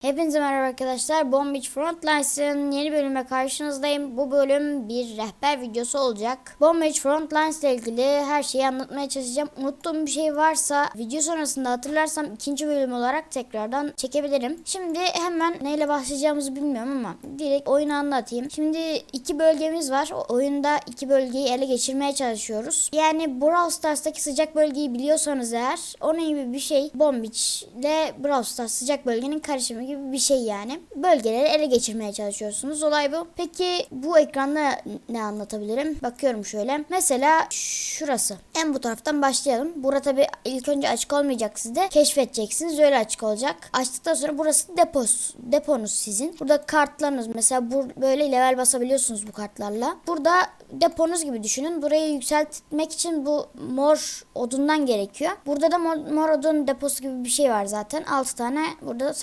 Hepinize merhaba arkadaşlar. Bomb Beach Frontlines'ın yeni bölüme karşınızdayım. Bu bölüm bir rehber videosu olacak. Bomb Beach Frontlines ile ilgili her şeyi anlatmaya çalışacağım. Unuttuğum bir şey varsa video sonrasında hatırlarsam ikinci bölüm olarak tekrardan çekebilirim. Şimdi hemen neyle başlayacağımızı bilmiyorum ama direkt oyunu anlatayım. Şimdi iki bölgemiz var. O oyunda iki bölgeyi ele geçirmeye çalışıyoruz. Yani Brawl Stars'taki sıcak bölgeyi biliyorsanız eğer onun gibi bir şey Bomb Beach ile Brawl Stars sıcak bölgenin karışımı gibi bir şey yani. Bölgeleri ele geçirmeye çalışıyorsunuz. Olay bu. Peki bu ekranda ne anlatabilirim? Bakıyorum şöyle. Mesela şurası. En bu taraftan başlayalım. Burada tabi ilk önce açık olmayacak sizde. Keşfedeceksiniz. Öyle açık olacak. Açtıktan sonra burası depos. Deponuz sizin. Burada kartlarınız mesela bu böyle level basabiliyorsunuz bu kartlarla. Burada deponuz gibi düşünün. Burayı yükseltmek için bu mor odundan gerekiyor. Burada da mor, mor odun deposu gibi bir şey var zaten. 6 tane burada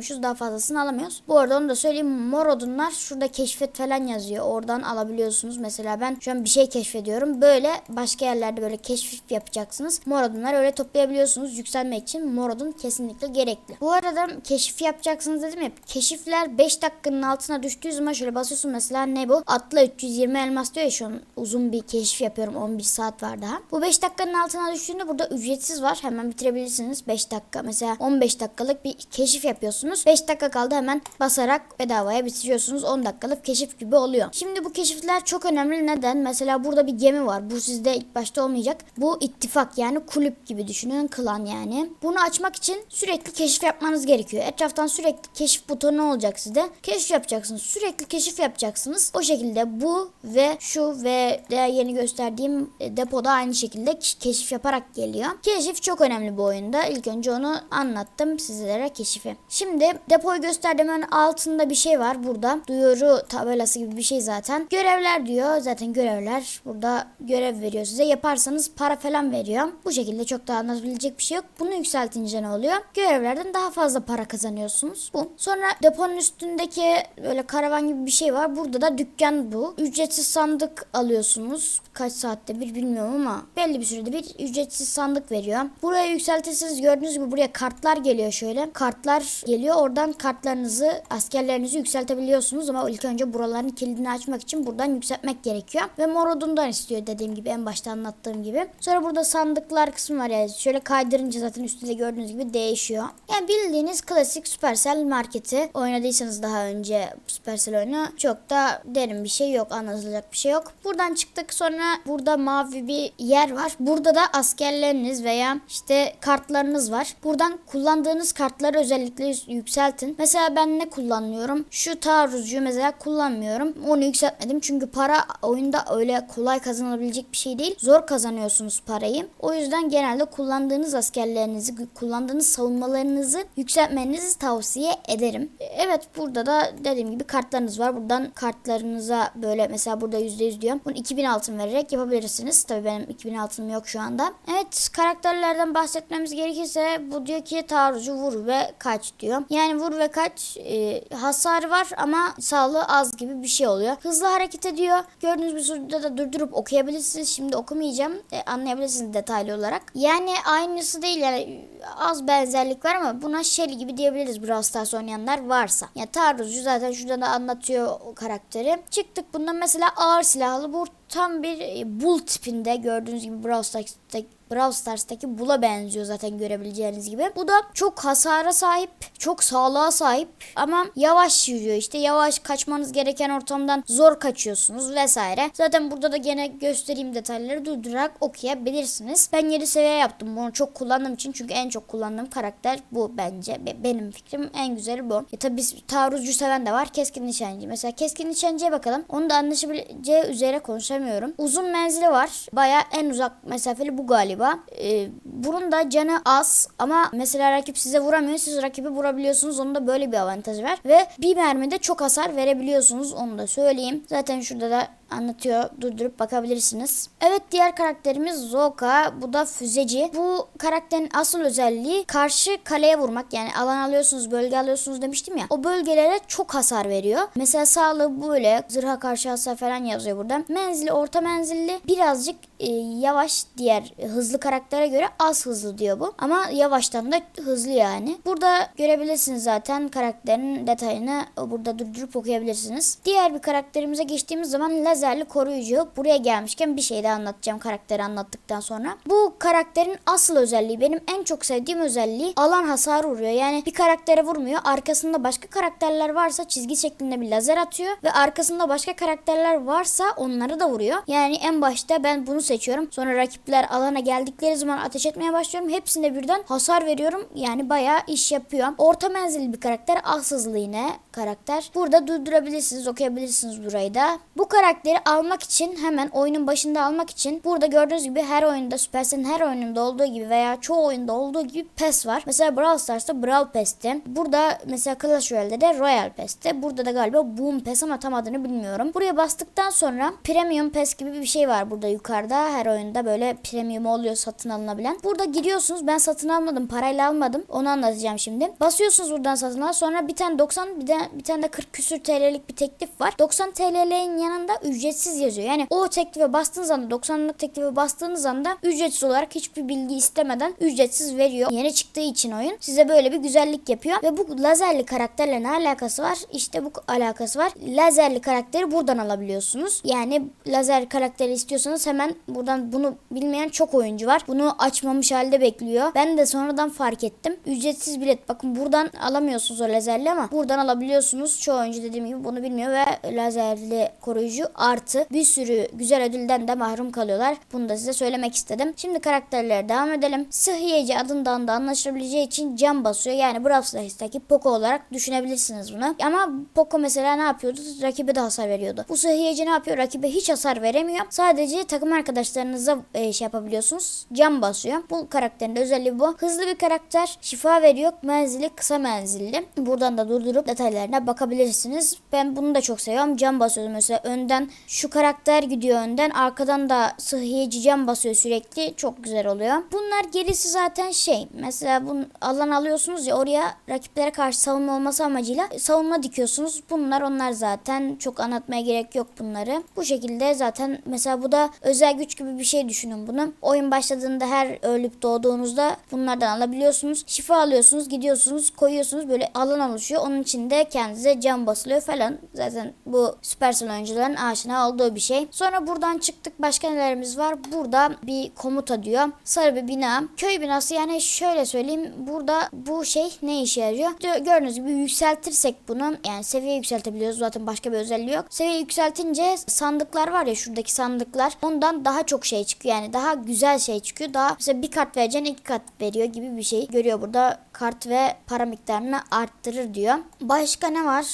saklayabiliyormuşuz. Daha fazlasını alamıyoruz. Bu arada onu da söyleyeyim. Mor odunlar şurada keşfet falan yazıyor. Oradan alabiliyorsunuz. Mesela ben şu an bir şey keşfediyorum. Böyle başka yerlerde böyle keşif yapacaksınız. Mor odunlar öyle toplayabiliyorsunuz. Yükselmek için mor odun kesinlikle gerekli. Bu arada keşif yapacaksınız dedim ya. Keşifler 5 dakikanın altına düştüğü zaman şöyle basıyorsun mesela ne bu? Atla 320 elmas diyor ya şu an uzun bir keşif yapıyorum 11 saat var daha. Bu 5 dakikanın altına düştüğünde burada ücretsiz var. Hemen bitirebilirsiniz 5 dakika. Mesela 15 dakikalık bir keşif yapıyorsunuz. 5 dakika kaldı hemen basarak bedavaya bitiriyorsunuz. 10 dakikalık keşif gibi oluyor. Şimdi bu keşifler çok önemli. Neden? Mesela burada bir gemi var. Bu sizde ilk başta olmayacak. Bu ittifak yani kulüp gibi düşünün. Klan yani. Bunu açmak için sürekli keşif yapmanız gerekiyor. Etraftan sürekli keşif butonu olacak sizde. Keşif yapacaksınız. Sürekli keşif yapacaksınız. O şekilde bu ve şu ve diğer yeni gösterdiğim e, depoda aynı şekilde keş- keşif yaparak geliyor. Keşif çok önemli bu oyunda. İlk önce onu anlattım sizlere keşifi. Şimdi depoyu gösterdim. Altında bir şey var burada. Duyuru tabelası gibi bir şey zaten. Görevler diyor. Zaten görevler burada görev veriyor size. Yaparsanız para falan veriyor. Bu şekilde çok da anlatabilecek bir şey yok. Bunu yükseltince ne oluyor? Görevlerden daha fazla para kazanıyorsunuz. Bu. Sonra deponun üstündeki böyle karavan gibi bir şey var. Burada da dükkan bu. Ücretsiz sandık alıyorsunuz. Kaç saatte bir bilmiyorum ama belli bir sürede bir ücretsiz sandık veriyor. Buraya yükseltirseniz gördüğünüz gibi buraya kartlar geliyor şöyle. Kartlar geliyor. Oradan kartlarınızı, askerlerinizi yükseltebiliyorsunuz ama ilk önce buraların kilidini açmak için buradan yükseltmek gerekiyor. Ve mor odundan istiyor dediğim gibi en başta anlattığım gibi. Sonra burada sandıklar kısmı var yani. Şöyle kaydırınca zaten üstünde gördüğünüz gibi değişiyor. Yani bildiğiniz klasik Supercell marketi. Oynadıysanız daha önce Supercell oyunu çok da derin bir şey yok. Anlatılacak bir şey yok. Buradan çıktık sonra burada mavi bir yer var. Burada da askerleriniz veya işte kartlarınız var. Buradan kullandığınız kartları özellikle yükseltin. Mesela ben ne kullanmıyorum? Şu taarruzcuyu mesela kullanmıyorum. Onu yükseltmedim çünkü para oyunda öyle kolay kazanabilecek bir şey değil. Zor kazanıyorsunuz parayı. O yüzden genelde kullandığınız askerlerinizi, kullandığınız savunmalarınızı yükseltmenizi tavsiye ederim. Evet burada da dediğim gibi kartlarınız var. Buradan kartlarınıza böyle mesela burada %100 diyor. Bunu 2000 altın vererek yapabilirsiniz. Tabii benim 2000 altınım yok şu anda. Evet karakterlerden bahsetmemiz gerekirse bu diyor ki taarrucu vur ve kaç diyor. Yani vur ve kaç e, hasarı var ama sağlığı az gibi bir şey oluyor. Hızlı hareket ediyor. Gördüğünüz bir sürede de durdurup okuyabilirsiniz. Şimdi okumayacağım. E, anlayabilirsiniz detaylı olarak. Yani aynısı değil yani az benzerlik var ama buna Shelly gibi diyebiliriz Brawl Stars oynayanlar varsa. Yani taarruzcu zaten şurada da anlatıyor o karakteri. Çıktık bundan mesela ağır silahlı bu tam bir e, bull tipinde gördüğünüz gibi Brawl Stars'ta Brawl Stars'taki Bull'a benziyor zaten görebileceğiniz gibi. Bu da çok hasara sahip, çok sağlığa sahip ama yavaş yürüyor. İşte yavaş kaçmanız gereken ortamdan zor kaçıyorsunuz vesaire. Zaten burada da gene göstereyim detayları durdurarak okuyabilirsiniz. Ben 7 seviye yaptım bunu çok kullandığım için çünkü en çok kullandığım karakter bu bence. Be- benim fikrim en güzeli bu. E tabi taarruzcu seven de var. Keskin nişancı. Mesela keskin nişancıya bakalım. Onu da anlaşabileceği üzere konuşamıyorum. Uzun menzili var. Baya en uzak mesafeli bu galiba. Ee, bunun da canı az ama mesela rakip size vuramıyor. Siz rakibi vurabiliyorsunuz. Onun da böyle bir avantajı var. Ve bir mermide çok hasar verebiliyorsunuz. Onu da söyleyeyim. Zaten şurada da anlatıyor. Durdurup bakabilirsiniz. Evet diğer karakterimiz Zoka. Bu da füzeci. Bu karakterin asıl özelliği karşı kaleye vurmak. Yani alan alıyorsunuz, bölge alıyorsunuz demiştim ya. O bölgelere çok hasar veriyor. Mesela sağlığı böyle zırha karşı hasar falan yazıyor burada. Menzili orta menzilli birazcık e, yavaş diğer hızlı karaktere göre az hızlı diyor bu. Ama yavaştan da hızlı yani. Burada görebilirsiniz zaten karakterin detayını burada durdurup okuyabilirsiniz. Diğer bir karakterimize geçtiğimiz zaman lazerli koruyucu. Buraya gelmişken bir şey daha anlatacağım karakteri anlattıktan sonra. Bu karakterin asıl özelliği benim en çok sevdiğim özelliği alan hasarı vuruyor. Yani bir karaktere vurmuyor. Arkasında başka karakterler varsa çizgi şeklinde bir lazer atıyor ve arkasında başka karakterler varsa onları da vuruyor. Yani en başta ben bunu seçiyorum. Sonra rakipler alana geldikleri zaman ateş etmeye başlıyorum. Hepsinde birden hasar veriyorum. Yani bayağı iş yapıyor. Orta menzilli bir karakter. Az yine karakter. Burada durdurabilirsiniz, okuyabilirsiniz burayı da. Bu karakteri almak için hemen oyunun başında almak için burada gördüğünüz gibi her oyunda Supercell'in her oyununda olduğu gibi veya çoğu oyunda olduğu gibi PES var. Mesela Brawl Stars'ta Brawl Pass'te. Burada mesela Clash Royale'de de Royal Pass'te. Burada da galiba Boom Pass ama tam adını bilmiyorum. Buraya bastıktan sonra Premium Pass gibi bir şey var burada yukarıda. Her oyunda böyle premium oluyor satın alınabilen. Burada giriyorsunuz. Ben satın almadım. Parayla almadım. Onu anlatacağım şimdi. Basıyorsunuz buradan satın al. Sonra bir tane 90 bir de bir tane de 40 küsür TL'lik bir teklif var. 90 TL'nin yanında ücretsiz yazıyor. Yani o teklife bastığınız anda 90'lık teklife bastığınız anda ücretsiz olarak hiçbir bilgi istemeden ücretsiz veriyor. Yeni çıktığı için oyun size böyle bir güzellik yapıyor ve bu lazerli karakterle ne alakası var? İşte bu alakası var. Lazerli karakteri buradan alabiliyorsunuz. Yani lazer karakteri istiyorsanız hemen buradan bunu bilmeyen çok oyuncu var. Bunu açmamış halde bekliyor. Ben de sonradan fark ettim. Ücretsiz bilet. Bakın buradan alamıyorsunuz o lazerli ama buradan alabiliyorsunuz. Çoğu oyuncu dediğim gibi bunu bilmiyor ve lazerli koruyucu artı bir sürü güzel ödülden de mahrum kalıyorlar. Bunu da size söylemek istedim. Şimdi karakterlere devam edelim. Sıhhiyeci adından da anlaşılabileceği için cam basıyor. Yani Brawl Stars'taki Poco olarak düşünebilirsiniz bunu. Ama Poco mesela ne yapıyordu? Rakibe de hasar veriyordu. Bu sıhhiyeci ne yapıyor? Rakibe hiç hasar veremiyor. Sadece takım arkadaşlarınıza e, şey yapabiliyorsunuz. Cam basıyor. Bu karakterin özelliği bu. Hızlı bir karakter. Şifa veriyor. Menzili kısa menzilli. Buradan da durdurup detaylarına bakabilirsiniz. Ben bunu da çok seviyorum. Cam basıyordum mesela önden şu karakter gidiyor önden. Arkadan da sıhhiyeci cam basıyor sürekli. Çok güzel oluyor. Bunlar gerisi zaten şey. Mesela bunu alan alıyorsunuz ya oraya rakiplere karşı savunma olması amacıyla savunma dikiyorsunuz. Bunlar onlar zaten çok anlatmaya gerek yok bunları. Bu şekilde zaten mesela bu da özel güç gibi bir şey düşünün bunu. Oyun başladığında her ölüp doğduğunuzda bunlardan alabiliyorsunuz. Şifa alıyorsunuz, gidiyorsunuz, koyuyorsunuz. Böyle alan oluşuyor. Onun içinde kendinize cam basılıyor falan. Zaten bu Supercell oyuncuların aşina olduğu bir şey. Sonra buradan çıktık. Başka nelerimiz var? Burada bir komuta diyor. Sarı bir bina. Köy binası yani şöyle söyleyeyim. Burada bu şey ne işe yarıyor? Gördüğünüz gibi yükseltirsek bunun yani seviye yükseltebiliyoruz. Zaten başka bir özelliği yok. Seviye yükseltince sandıklar var ya şuradaki sandıklar. Ondan daha çok şey çıkıyor. Yani daha güzel şey çıkıyor. Daha mesela bir kart vereceğin iki kart veriyor gibi bir şey görüyor burada. Kart ve para miktarını arttırır diyor. Başka ne var?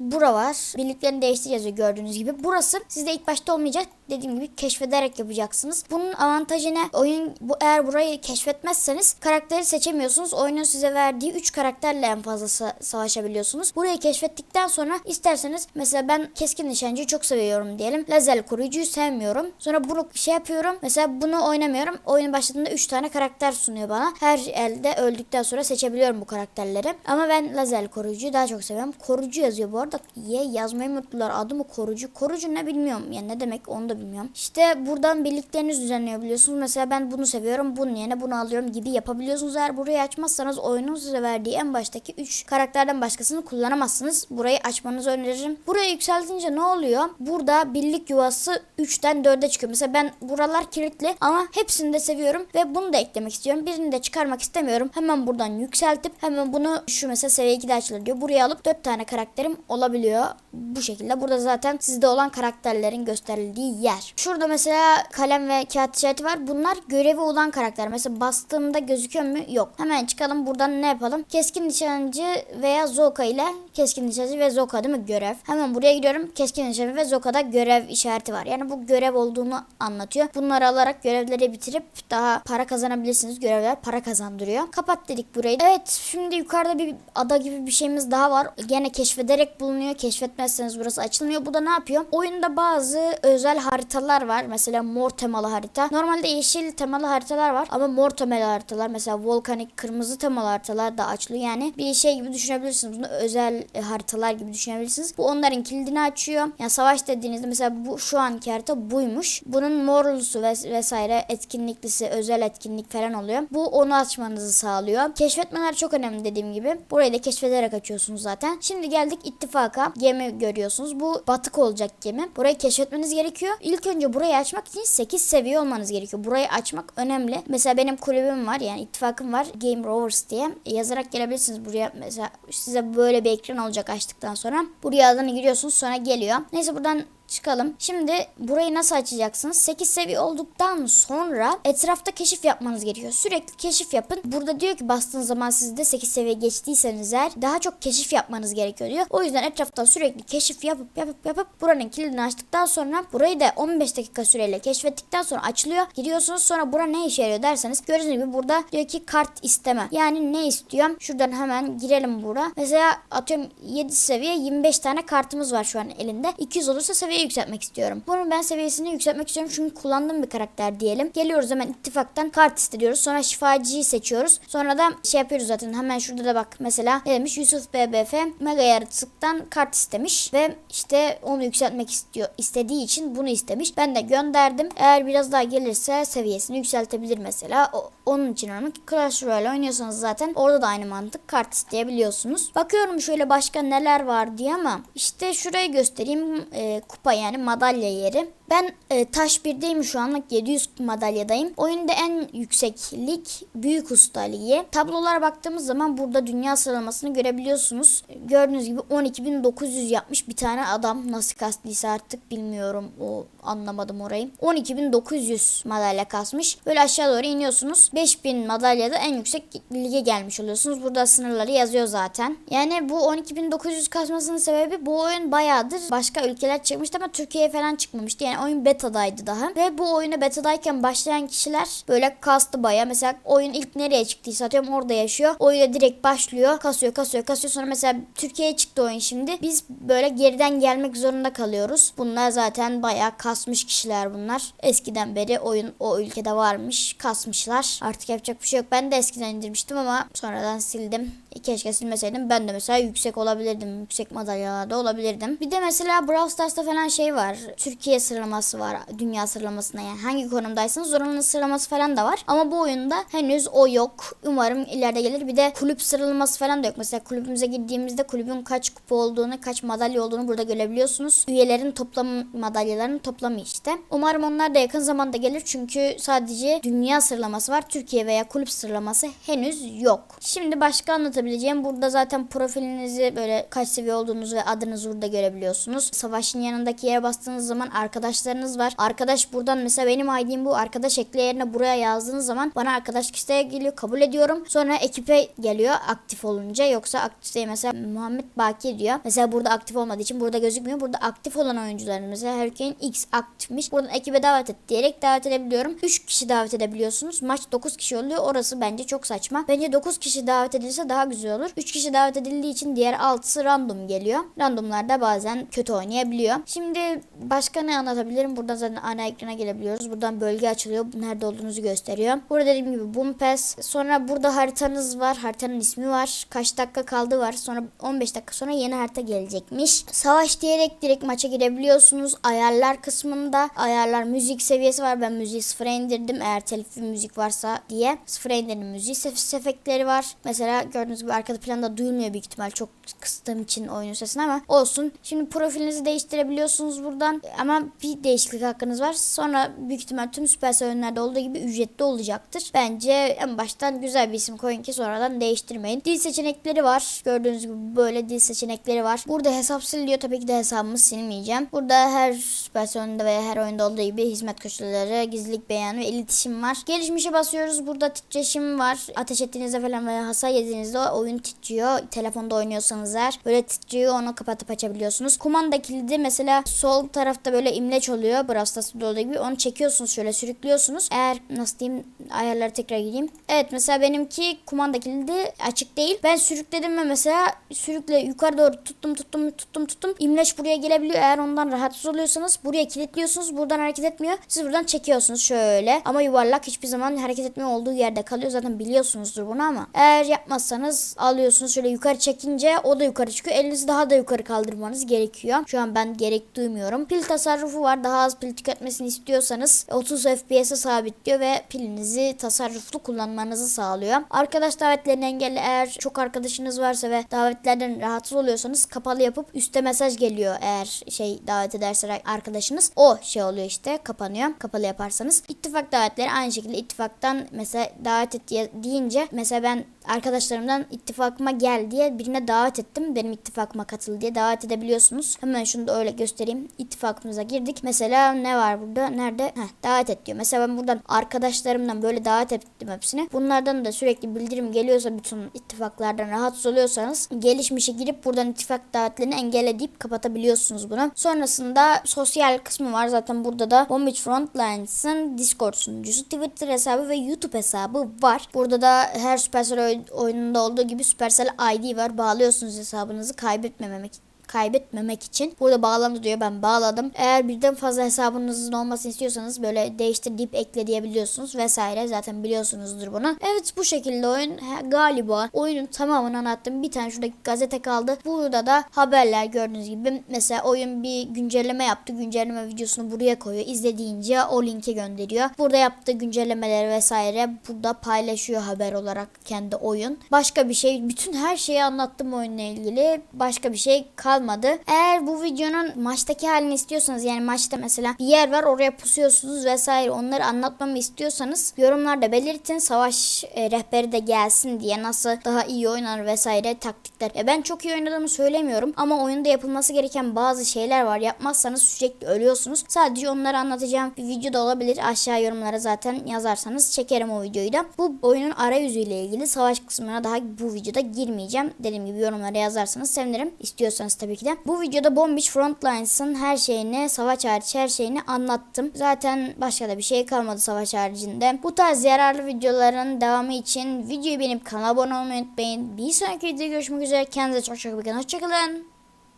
Bura var. Birliklerini değiştir gördüğünüz gibi. Burası sizde ilk başta olmayacak. Dediğim gibi keşfederek yapacaksınız. Bunun avantajı ne? Oyun bu eğer burayı keşfetmezseniz karakteri seçemiyorsunuz. Oyunun size verdiği 3 karakterle en fazla sa- savaşabiliyorsunuz. Burayı keşfettikten sonra isterseniz mesela ben keskin nişancıyı çok seviyorum diyelim. Lazer koruyucuyu sevmiyorum. Sonra bunu şey yapıyorum. Mesela bunu oynamıyorum. Oyun başladığında 3 tane karakter sunuyor bana. Her elde öldükten sonra seçebiliyorum bu karakterleri. Ama ben lazer koruyucuyu daha çok seviyorum. Korucu yazıyor bu arada. Ye yazmayı unuttular. Adı mı korucu? Korucu ne bilmiyorum. Yani ne demek onu da bilmiyorum. İşte buradan birlikleriniz düzenleyebiliyorsunuz. Mesela ben bunu seviyorum. Bunun yerine bunu alıyorum gibi yapabiliyorsunuz. Eğer burayı açmazsanız oyunun size verdiği en baştaki 3 karakterden başkasını kullanamazsınız. Burayı açmanızı öneririm. Burayı yükseltince ne oluyor? Burada birlik yuvası 3'ten 4'e çıkıyor. Mesela ben buralar kilitli ama hepsini de seviyorum ve bunu da eklemek istiyorum. Birini de çıkarmak istemiyorum. Hemen buradan yükseltip hemen bunu şu mesela seviye 2'de açılır diyor. Buraya alıp 4 tane karakterim olabiliyor. Bu şekilde. Burada zaten sizde olan karakterlerin gösterildiği yer. Şurada mesela kalem ve kağıt işareti var. Bunlar görevi olan karakter. Mesela bastığımda gözüküyor mu? Yok. Hemen çıkalım buradan ne yapalım? Keskin nişancı veya Zoka ile keskin nişancı ve Zoka değil mi? Görev. Hemen buraya gidiyorum. Keskin nişancı ve Zoka'da görev işareti var. Yani bu görev olduğunu anlatıyor. Bunları alarak görevleri bitirip daha para kazanabilirsiniz. Görevler para kazandırıyor. Kapat dedik burayı. Evet şimdi yukarıda bir ada gibi bir şeyimiz daha var. Gene keşfederek bulunuyor. Keşfetmezseniz burası açılmıyor. Bu da ne yapıyor? Oyunda bazı özel haritalar var. Mesela mor temalı harita. Normalde yeşil temalı haritalar var ama mor temalı haritalar mesela volkanik kırmızı temalı haritalar da açılıyor. Yani bir şey gibi düşünebilirsiniz. Bunu özel e, haritalar gibi düşünebilirsiniz. Bu onların kilidini açıyor. Yani savaş dediğinizde mesela bu şu anki harita buymuş. Bunun morlusu ves- vesaire etkinliklisi, özel etkinlik falan oluyor. Bu onu açmanızı sağlıyor. Keşfetmeler çok önemli dediğim gibi. Burayı da keşfederek açıyorsunuz zaten. Şimdi geldik ittifaka. Gemi görüyorsunuz. Bu batık olacak gemi. Burayı keşfetmeniz gerekiyor. İlk önce burayı açmak için 8 seviye olmanız gerekiyor. Burayı açmak önemli. Mesela benim kulübüm var yani ittifakım var. Game Rovers diye. Yazarak gelebilirsiniz buraya. Mesela size böyle bir ekran olacak açtıktan sonra. Buraya adını giriyorsunuz sonra geliyor. Neyse buradan çıkalım. Şimdi burayı nasıl açacaksınız? 8 seviye olduktan sonra etrafta keşif yapmanız gerekiyor. Sürekli keşif yapın. Burada diyor ki bastığınız zaman siz de 8 seviye geçtiyseniz eğer daha çok keşif yapmanız gerekiyor diyor. O yüzden etrafta sürekli keşif yapıp yapıp yapıp buranın kilidini açtıktan sonra burayı da 15 dakika süreyle keşfettikten sonra açılıyor. Giriyorsunuz sonra bura ne işe yarıyor derseniz gördüğünüz gibi burada diyor ki kart isteme. Yani ne istiyorum? Şuradan hemen girelim bura. Mesela atıyorum 7 seviye 25 tane kartımız var şu an elinde. 200 olursa seviye yükseltmek istiyorum. Bunun ben seviyesini yükseltmek istiyorum çünkü kullandığım bir karakter diyelim. Geliyoruz hemen ittifaktan kart istiyoruz. Sonra şifacıyı seçiyoruz. Sonra da şey yapıyoruz zaten hemen şurada da bak mesela ne demiş Yusuf BBF mega yaratıktan kart istemiş ve işte onu yükseltmek istiyor istediği için bunu istemiş. Ben de gönderdim. Eğer biraz daha gelirse seviyesini yükseltebilir mesela. O, onun için onu Clash Royale oynuyorsanız zaten orada da aynı mantık kart isteyebiliyorsunuz. Bakıyorum şöyle başka neler var diye ama işte şurayı göstereyim. Ee, kupa yani madalya yeri. Ben e, taş 1'deyim şu anlık 700 madalyadayım. Oyunda en yüksek lig büyük usta ligi. Tablolara baktığımız zaman burada dünya sıralamasını görebiliyorsunuz. Gördüğünüz gibi 12.900 yapmış bir tane adam. Nasıl kastıysa artık bilmiyorum. O anlamadım orayı. 12.900 madalya kasmış. Böyle aşağı doğru iniyorsunuz. 5000 madalyada en yüksek lige gelmiş oluyorsunuz. Burada sınırları yazıyor zaten. Yani bu 12.900 kasmasının sebebi bu oyun bayağıdır başka ülkeler çıkmıştı ama Türkiye'ye falan çıkmamıştı. Yani oyun betadaydı daha. Ve bu oyuna betadayken başlayan kişiler böyle kastı baya. Mesela oyun ilk nereye çıktıysa atıyorum orada yaşıyor. Oyuna direkt başlıyor. Kasıyor kasıyor kasıyor. Sonra mesela Türkiye'ye çıktı oyun şimdi. Biz böyle geriden gelmek zorunda kalıyoruz. Bunlar zaten baya kasmış kişiler bunlar. Eskiden beri oyun o ülkede varmış. Kasmışlar. Artık yapacak bir şey yok. Ben de eskiden indirmiştim ama sonradan sildim. Keşke silmeseydim. Ben de mesela yüksek olabilirdim. Yüksek madalyalarda olabilirdim. Bir de mesela Brawl Stars'ta falan şey var. Türkiye sıralaması var. Dünya sıralamasına yani. Hangi konumdaysanız oranın sıralaması falan da var. Ama bu oyunda henüz o yok. Umarım ileride gelir. Bir de kulüp sıralaması falan da yok. Mesela kulübümüze girdiğimizde kulübün kaç kupa olduğunu, kaç madalya olduğunu burada görebiliyorsunuz. Üyelerin toplam madalyalarının toplamı işte. Umarım onlar da yakın zamanda gelir. Çünkü sadece dünya sıralaması var. Türkiye veya kulüp sıralaması henüz yok. Şimdi başka anlatabileceğim. Burada zaten profilinizi böyle kaç seviye olduğunuzu ve adınızı burada görebiliyorsunuz. Savaşın yanındaki yere bastığınız zaman arkadaşlarınız var. Arkadaş buradan mesela benim ID'm bu. Arkadaş ekle yerine buraya yazdığınız zaman bana arkadaş isteğe geliyor. Kabul ediyorum. Sonra ekipe geliyor aktif olunca. Yoksa aktif değil. Mesela Muhammed Baki diyor. Mesela burada aktif olmadığı için burada gözükmüyor. Burada aktif olan oyuncuların mesela Hurricane X aktifmiş. Buradan ekibe davet et diyerek davet edebiliyorum. 3 kişi davet edebiliyorsunuz. Maç 9 kişi oluyor. Orası bence çok saçma. Bence 9 kişi davet edilse daha güzel olur. 3 kişi davet edildiği için diğer 6'sı random geliyor. Randomlar da bazen kötü oynayabiliyor. Şimdi başka ne anlatabilirim? Buradan zaten ana ekrana gelebiliyoruz. Buradan bölge açılıyor. Nerede olduğunuzu gösteriyor. Burada dediğim gibi Boom Pass. Sonra burada haritanız var. Haritanın ismi var. Kaç dakika kaldı var. Sonra 15 dakika sonra yeni harita gelecekmiş. Savaş diyerek direkt maça girebiliyorsunuz. Ayarlar kısmında ayarlar müzik seviyesi var. Ben müziği sıfıra indirdim. Eğer telifli müzik varsa diye. Sıfıra indirdim müziği. Ses efektleri var. Mesela gördüğünüz gibi arkada planda duyulmuyor büyük ihtimal. Çok kıstığım için oyunun sesini ama olsun. Şimdi profilinizi değiştirebiliyorsunuz buradan. Ama bir değişiklik hakkınız var. Sonra büyük ihtimal tüm Supercell oyunlarda olduğu gibi ücretli olacaktır. Bence en baştan güzel bir isim koyun ki sonradan değiştirmeyin. Dil seçenekleri var. Gördüğünüz gibi böyle dil seçenekleri var. Burada hesap siliniyor. Tabii ki de hesabımı silmeyeceğim. Burada her Supercell oyunda veya her oyunda olduğu gibi hizmet koşulları, gizlilik beyanı ve iletişim var. Gelişmişe basıyoruz. Burada titreşim var. Ateş ettiğinizde falan veya hasar yediğinizde oyun titriyor. Telefonda oynuyorsanız eğer böyle titriyor onu kapatıp açabiliyorsunuz. Kumanda kilidi mesela sol tarafta böyle imleç oluyor. Brawl Stars'ta olduğu gibi onu çekiyorsunuz şöyle sürüklüyorsunuz. Eğer nasıl diyeyim ayarlara tekrar gideyim. Evet mesela benimki kumanda kilidi açık değil. Ben sürükledim ve mesela sürükle yukarı doğru tuttum tuttum tuttum tuttum. İmleç buraya gelebiliyor. Eğer ondan rahatsız oluyorsanız buraya kilitliyorsunuz. Buradan hareket etmiyor. Siz buradan çekiyorsunuz şöyle. Ama yuvarlak hiçbir zaman hareket etmiyor olduğu yerde kalıyor. Zaten biliyorsunuzdur bunu ama. Eğer yapmazsanız alıyorsunuz şöyle yukarı çekince o da yukarı çıkıyor. Elinizi daha da yukarı kaldırmanız gerekiyor. Şu an ben gerek duymuyorum. Pil tasarrufu var. Daha az pil tüketmesini istiyorsanız 30 FPS'e sabitliyor ve pilinizi tasarruflu kullanmanızı sağlıyor. Arkadaş davetlerini engelli eğer çok arkadaşınız varsa ve davetlerden rahatsız oluyorsanız kapalı yapıp üste mesaj geliyor eğer şey davet ederse arkadaşınız. O şey oluyor işte kapanıyor. Kapalı yaparsanız. İttifak davetleri aynı şekilde ittifaktan mesela davet et deyince mesela ben arkadaşlarımdan ittifakıma gel diye birine davet ettim. Benim ittifakıma katıl diye davet edebiliyorsunuz. Hemen şunu da öyle göstereyim. İttifakımıza girdik. Mesela ne var burada? Nerede? Heh, davet et diyor. Mesela ben buradan arkadaşlarımdan böyle davet ettim hepsini. Bunlardan da sürekli bildirim geliyorsa bütün ittifaklardan rahatsız oluyorsanız gelişmişe girip buradan ittifak davetlerini engelle deyip kapatabiliyorsunuz bunu. Sonrasında sosyal kısmı var. Zaten burada da Bombage Frontlines'ın Discord sunucusu, Twitter hesabı ve YouTube hesabı var. Burada da her Supercell oyununda olduğu gibi Supercell ID var. Bağlıyorsunuz hesabınızı kaybetmemek kaybetmemek için. Burada bağlandı diyor. Ben bağladım. Eğer birden fazla hesabınızın olmasını istiyorsanız böyle değiştir deyip ekle diyebiliyorsunuz vesaire. Zaten biliyorsunuzdur bunu. Evet bu şekilde oyun galiba oyunun tamamını anlattım. Bir tane şuradaki gazete kaldı. Burada da haberler gördüğünüz gibi. Mesela oyun bir güncelleme yaptı. Güncelleme videosunu buraya koyuyor. İzlediğince o linke gönderiyor. Burada yaptığı güncellemeleri vesaire burada paylaşıyor haber olarak kendi oyun. Başka bir şey bütün her şeyi anlattım oyunla ilgili. Başka bir şey kalmadı. Eğer bu videonun maçtaki halini istiyorsanız yani maçta mesela bir yer var oraya pusuyorsunuz vesaire onları anlatmamı istiyorsanız yorumlarda belirtin. Savaş e, rehberi de gelsin diye nasıl daha iyi oynar vesaire taktikler. E, ben çok iyi oynadığımı söylemiyorum ama oyunda yapılması gereken bazı şeyler var. Yapmazsanız sürekli ölüyorsunuz. Sadece onları anlatacağım bir video da olabilir. Aşağı yorumlara zaten yazarsanız çekerim o videoyu da. Bu oyunun arayüzüyle ilgili savaş kısmına daha bu videoda girmeyeceğim. Dediğim gibi yorumlara yazarsanız sevinirim. İstiyorsanız tabii ki de. Bu videoda Bomb Beach Frontlines'ın her şeyini, savaş hariç her şeyini anlattım. Zaten başka da bir şey kalmadı savaş haricinde. Bu tarz yararlı videoların devamı için videoyu beğenip kanala abone olmayı unutmayın. Bir sonraki videoda görüşmek üzere. Kendinize çok çok bakın. Hoşçakalın.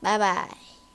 Bay bay.